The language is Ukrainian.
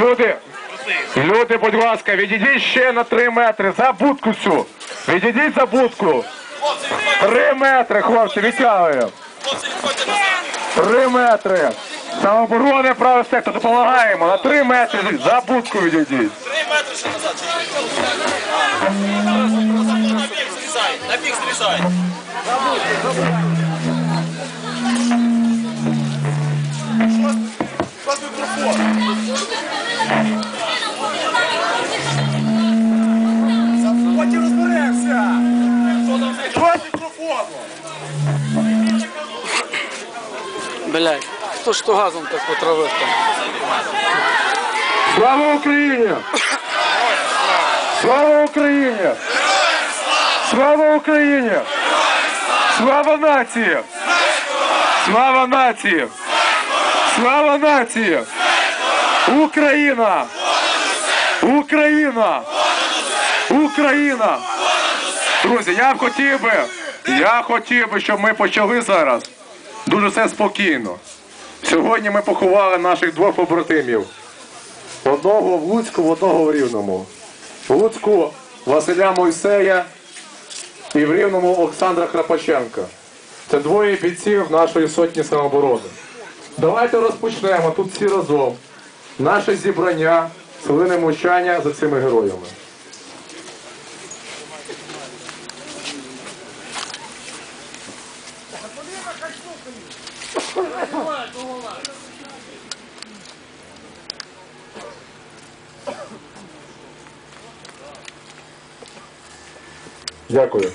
Люди, люди, будь ласка, відійдіть ще на 3 метри за будку цю. Відійдіть за будку. Три метри, хлопці, відтягуємо. Три метри. Самооборони правий сектор, допомагаємо. На три метри за будку відійдіть. Три метри ще назад. На бік зрізай, на бік зрізай. Потім розберемося. Що мікрофону? Блядь, хто ж то газом так потравив там? Слава Україні! Слава Україні! Слава Україні! Слава нації! Слава нації! Слава нації! Україна! Україна! Україна! Друзі, я хотів би, я хотів би, щоб ми почали зараз дуже все спокійно. Сьогодні ми поховали наших двох побратимів. Одного в Луцьку, одного в Рівному. В Луцьку Василя Мойсея і в Рівному Олександра Крапаченка. Це двоє бійців нашої сотні самооборони. Давайте розпочнемо тут всі разом наше зібрання, хвилини мовчання за цими героями. Дякую.